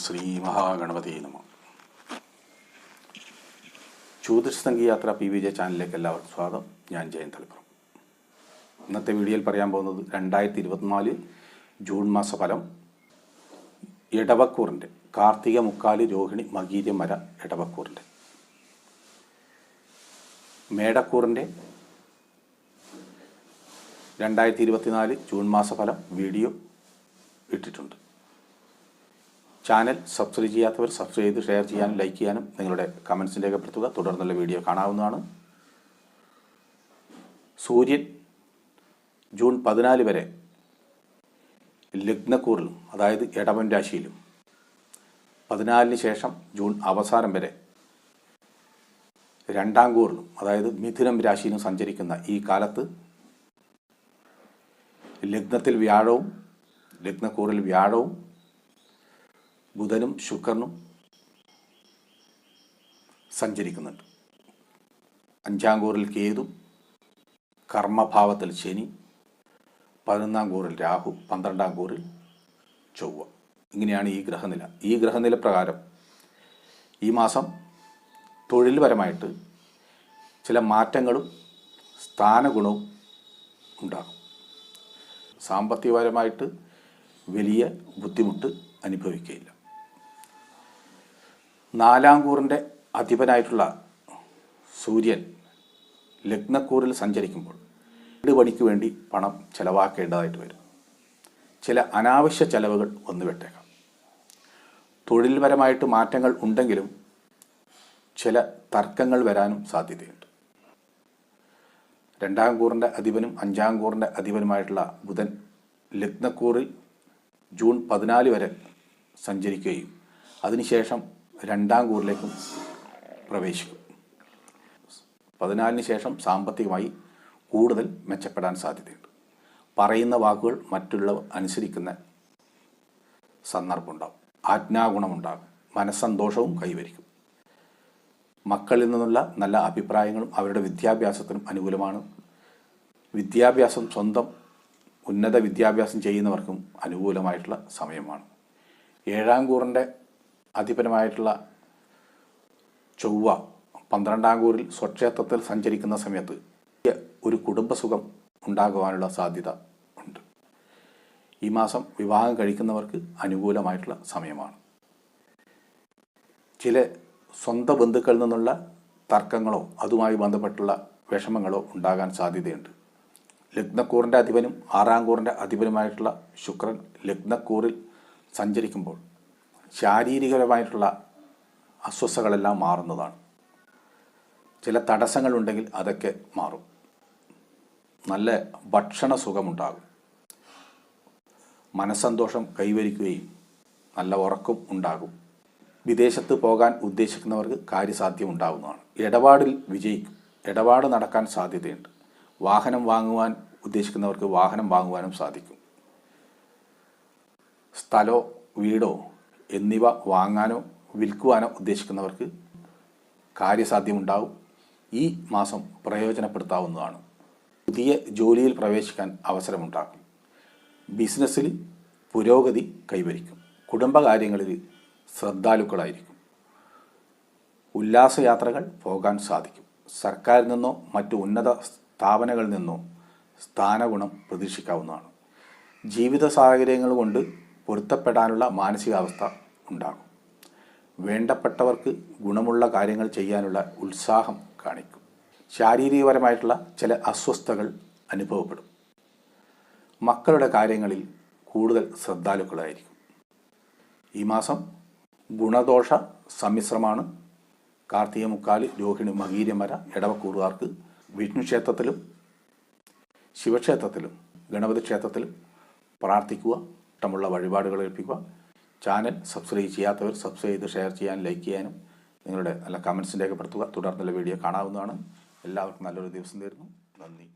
ശ്രീ മഹാഗണപതി നമ. ജ്യോതിഷ യാത്ര പി വി ജെ ചാനലിലേക്ക് എല്ലാവർക്കും സ്വാഗതം. ഞാൻ ജയൻ തളിപ്പുറം. ഇന്നത്തെ വീഡിയോയിൽ പറയാൻ പോകുന്നത് രണ്ടായിരത്തി ഇരുപത്തിനാല് ജൂൺ മാസ ഫലം. ഇടവക്കൂറിന്റെ കാർത്തിക മുക്കാൽ രോഹിണി മകീര്യ മര ഇടവക്കൂറിന്റെ മേടക്കൂറിന്റെ രണ്ടായിരത്തി ഇരുപത്തിനാല് ജൂൺ മാസ ഫലം വീഡിയോ ഇട്ടിട്ടുണ്ട്. ചാനൽ സബ്സ്ക്രൈബ് ചെയ്യാത്തവർ സബ്സ്ക്രൈബ് ചെയ്ത് ഷെയർ ചെയ്യാനും ലൈക്ക് ചെയ്യാനും നിങ്ങളുടെ കമൻസ് രേഖപ്പെടുത്തുക. തുടർന്നുള്ള വീഡിയോ കാണാവുന്നതാണ്. സൂര്യൻ ജൂൺ പതിനാല് വരെ ലഗ്നക്കൂറിലും അതായത് ഇടവൻ രാശിയിലും. പതിനാലിന് ശേഷം ജൂൺ അവസാനം വരെ രണ്ടാം കൂറിലും അതായത് മിഥുനം രാശിയിലും സഞ്ചരിക്കുന്ന ഈ കാലത്ത് ലഗ്നത്തിൽ വ്യാഴവും ലഗ്നക്കൂറിൽ വ്യാഴവും ബുധനും ശുക്രനും സഞ്ചരിക്കുന്നുണ്ട്. അഞ്ചാം കൂറിൽ കേതു കർമ്മഭാവത്തിൽ ശനി പതിനൊന്നാം കൂറിൽ രാഹു പന്ത്രണ്ടാം കൂറിൽ ചൊവ്വ. ഇങ്ങനെയാണ് ഈ ഗ്രഹനില. ഈ ഗ്രഹനില പ്രകാരം ഈ മാസം തൊഴിൽപരമായിട്ട് ചില മാറ്റങ്ങളും സ്ഥാനഗുണവും ഉണ്ടാകും. സാമ്പത്തികപരമായിട്ട് വലിയ ബുദ്ധിമുട്ട് അനുഭവിക്കുകയില്ല. നാലാം കൂറിന്റെ അധിപനായിട്ടുള്ള സൂര്യൻ ലഗ്നക്കൂറിൽ സഞ്ചരിക്കുമ്പോൾ വീട് പണിക്ക് വേണ്ടി പണം ചിലവാക്കേണ്ടതായിട്ട് വരും. ചില അനാവശ്യ ചെലവുകൾ വന്നു വിട്ടേക്കാം തൊഴിൽപരമായിട്ട് മാറ്റങ്ങൾ ഉണ്ടെങ്കിലും ചില തർക്കങ്ങൾ വരാനും സാധ്യതയുണ്ട്. രണ്ടാം കൂറിന്റെ അധിപനും അഞ്ചാം കൂറിന്റെ അധിപനുമായിട്ടുള്ള ബുധൻ ലഗ്നക്കൂറിൽ ജൂൺ പതിനാല് വരെ സഞ്ചരിക്കുകയും അതിനുശേഷം രണ്ടാം കൂറിലേക്കും പ്രവേശിക്കും. പതിനാലിന് ശേഷം സാമ്പത്തികമായി കൂടുതൽ മെച്ചപ്പെടാൻ സാധ്യതയുണ്ട്. പറയുന്ന വാക്കുകൾ മറ്റുള്ളവർ അനുസരിക്കുന്ന സന്ദർഭമുണ്ടാകും ആജ്ഞാഗുണമുണ്ടാകും. മനസ്സന്തോഷവും കൈവരിക്കും. മക്കളിൽ നിന്നുള്ള നല്ല അഭിപ്രായങ്ങളും അവരുടെ വിദ്യാഭ്യാസത്തിനും അനുകൂലമാണ്. വിദ്യാഭ്യാസം സ്വന്തം ഉന്നത വിദ്യാഭ്യാസം ചെയ്യുന്നവർക്കും അനുകൂലമായിട്ടുള്ള സമയമാണ്. ഏഴാം കൂറിന്റെ അധിപനമായിട്ടുള്ള ചൊവ്വ പന്ത്രണ്ടാം കൂറിൽ സ്വക്ഷേത്രത്തിൽ സഞ്ചരിക്കുന്ന സമയത്ത് ഒരു കുടുംബസുഖം ഉണ്ടാകുവാനുള്ള സാധ്യത ഉണ്ട്. ഈ മാസം വിവാഹം കഴിക്കുന്നവർക്ക് അനുകൂലമായിട്ടുള്ള സമയമാണ്. ചില സ്വന്തം ബന്ധുക്കളിൽ നിന്നുള്ള തർക്കങ്ങളോ അതുമായി ബന്ധപ്പെട്ടുള്ള വിഷമങ്ങളോ ഉണ്ടാകാൻ സാധ്യതയുണ്ട്. ലഗ്നക്കൂറിന്റെ അധിപനും ആറാം കൂറിന്റെ അധിപനുമായിട്ടുള്ള ശുക്രൻ ലഗ്നക്കൂറിൽ സഞ്ചരിക്കുമ്പോൾ ശാരീരികപരമായിട്ടുള്ള അസ്വസ്ഥകളെല്ലാം മാറുന്നതാണ്. ചില തടസ്സങ്ങളുണ്ടെങ്കിൽ അതൊക്കെ മാറും. നല്ല ഭക്ഷണ സുഖമുണ്ടാകും മനസ്സന്തോഷം കൈവരിക്കുകയും നല്ല ഉറക്കം ഉണ്ടാകും. വിദേശത്ത് പോകാൻ ഉദ്ദേശിക്കുന്നവർക്ക് കാര്യസാധ്യം ഉണ്ടാകുന്നതാണ് ഇടപാടിൽ വിജയിക്കും. ഇടപാട് നടക്കാൻ സാധ്യതയുണ്ട്. വാഹനം വാങ്ങുവാൻ ഉദ്ദേശിക്കുന്നവർക്ക് വാഹനം വാങ്ങുവാനും സാധിക്കും. സ്ഥലോ വീടോ എന്നിവ വാങ്ങാനോ വിൽക്കുവാനോ ഉദ്ദേശിക്കുന്നവർക്ക് കാര്യസാധ്യമുണ്ടാവും. ഈ മാസം പ്രയോജനപ്പെടുത്താവുന്നതാണ്. പുതിയ ജോലിയിൽ പ്രവേശിക്കാൻ അവസരമുണ്ടാകും. ബിസിനസ്സിൽ പുരോഗതി കൈവരിക്കും. കുടുംബകാര്യങ്ങളിൽ ശ്രദ്ധാലുക്കളായിരിക്കും. ഉല്ലാസയാത്രകൾ പോകാൻ സാധിക്കും. സർക്കാരിൽ നിന്നോ മറ്റു ഉന്നത സ്ഥാപനങ്ങളിൽ നിന്നോ സ്ഥാനഗുണം പ്രതീക്ഷിക്കാവുന്നതാണ്. ജീവിത സാഹചര്യങ്ങൾ കൊണ്ട് പൊരുത്തപ്പെടാനുള്ള മാനസികാവസ്ഥ ഉണ്ടാകും. വേണ്ടപ്പെട്ടവർക്ക് ഗുണമുള്ള കാര്യങ്ങൾ ചെയ്യാനുള്ള ഉത്സാഹം കാണിക്കും. ശാരീരികപരമായിട്ടുള്ള ചില അസ്വസ്ഥതകൾ അനുഭവപ്പെടും. മക്കളുടെ കാര്യങ്ങളിൽ കൂടുതൽ ശ്രദ്ധാലുക്കളായിരിക്കും. ഈ മാസം ഗുണദോഷ സമ്മിശ്രമാണ്. കാർത്തിക മുക്കാലി രോഹിണി മകീരമര ഇടവക്കൂറുകാർക്ക് വിഷ്ണു ക്ഷേത്രത്തിലും ശിവക്ഷേത്രത്തിലും ഗണപതി ക്ഷേത്രത്തിലും പ്രാർത്ഥിക്കുക. ഇഷ്ടമുള്ള വഴിപാടുകൾ ഏൽപ്പിക്കുക. ചാനൽ സബ്സ്ക്രൈബ് ചെയ്യാത്തവർ സബ്സ്ക്രൈബ് ചെയ്ത് ഷെയർ ചെയ്യാനും ലൈക്ക് ചെയ്യാനും നിങ്ങളുടെ നല്ല കമൻസിന്റെയൊക്കെ രേഖപ്പെടുത്തുക തുടർന്നുള്ള വീഡിയോ കാണാവുന്നതാണ്. എല്ലാവർക്കും നല്ലൊരു ദിവസം തരുന്നു. നന്ദി.